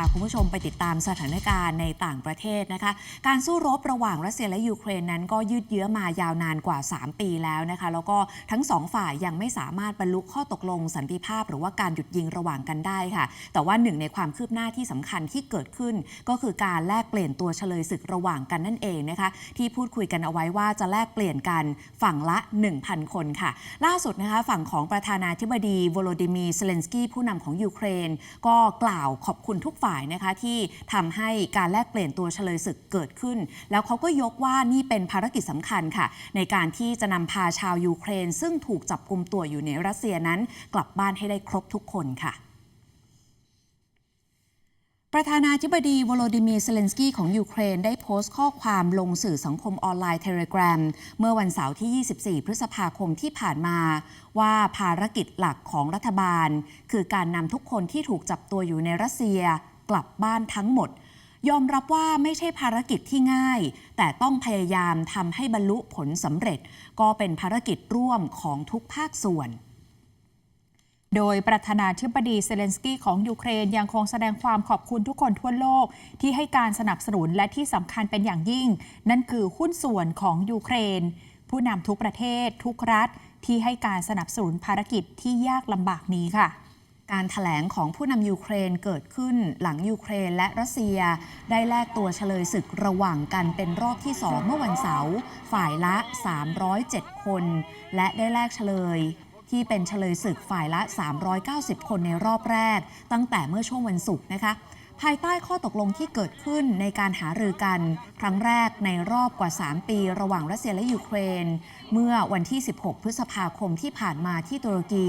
าคุณผู้ชมไปติดตามสถานการณ์ในต่างประเทศนะคะ การสู้รบระหว่างรัสเซียและยูเครนนั้นก็ยืดเยื้อมายาวนานกว่า 3 ปีแล้วนะคะ แล้วก็ทั้งสองฝ่ายยังไม่สามารถบรรลุข้อตกลงสันติภาพ หรือว่าการหยุดยิงระหว่างกันได้ค่ะ แต่ว่าหนึ่งในความคืบหน้าที่สำคัญที่เกิดขึ้น ก็คือการแลกเปลี่ยนตัวเฉลยศึกระหว่างกันนั่นเองนะคะ ที่พูดคุยกันเอาไว้ว่าจะแลกเปลี่ยนกันฝั่งละ 1,000 คนค่ะ ล่าสุดนะคะฝั่งของประธานาธิบดีโวโลดิมีร์เซเลนสกี้ผู้นำของยูเครน ก็กล่าวขอบคุณทุกฝ่ายนะคะที่ทำให้การแลกเปลี่ยนตัวเฉลยศึกเกิดขึ้น แล้วเขาก็ยกว่านี่เป็นภารกิจสำคัญค่ะ ในการที่จะนำพาชาวยูเครน ซึ่งถูกจับกลุมตัวอยู่ในรัสเซียนั้น กลับบ้านให้ได้ครบทุกคนค่ะประธานาธิบดีวโลดิมีร์เซเลนสกี้ของยูเครนได้โพสต์ข้อความลงสื่อสังคมออนไลน์เทเลกราเมื่อวันเสาร์ที่ 24 พฤษภาคมที่ผ่านมา ว่าภารกิจหลักของรัฐบาล คือการนำทุกคนที่ถูกจับตัวอยู่ในรัสเซีย กลับบ้านทั้งหมด ยอมรับว่าไม่ใช่ภารกิจที่ง่าย แต่ต้องพยายามทำให้บรรลุผลสำเร็จ ก็เป็นภารกิจร่วมของทุกภาคส่วนโดยประธานาธิบดีเซเลนสกี้ของยูเครนยังคงแสดงความขอบคุณทุกคนทั่วโลก ที่ให้การสนับสนุนและที่สำคัญเป็นอย่างยิ่ง นั่นคือหุ้นส่วนของยูเครน ผู้นำทุกประเทศ ทุกรัฐ ที่ให้การสนับสนุนภารกิจที่ยากลำบากนี้ค่ะ การถแถลงของผู้นำยูเครนเกิดขึ้นหลังยูเครนและรัสเซีย ได้แลกตัวเฉลยศึกระหว่างกันเป็นรอบที่2เมื่อวันเสาร์ฝ่ายละ 307 คน และได้แลกเฉลยที่เป็นเฉลยศึกฝ่ายละ 390 คนในรอบแรก ตั้งแต่เมื่อช่วงวันศุกร์นะคะ ภายใต้ข้อตกลงที่เกิดขึ้นในการหารือกัน ครั้งแรกในรอบกว่า 3 ปีระหว่างรัสเซียและยูเครน เมื่อวันที่ 16 พฤษภาคมที่ผ่านมาที่ตุรกี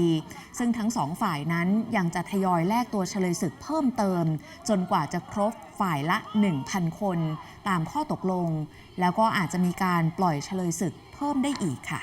ซึ่งทั้งสองฝ่ายนั้นยังจะทยอยแลกตัวเฉลยศึกเพิ่มเติม จนกว่าจะครบฝ่ายละ 1,000 คน ตามข้อตกลง แล้วก็อาจจะมีการปล่อยเฉลยศึกเพิ่มได้อีกค่ะ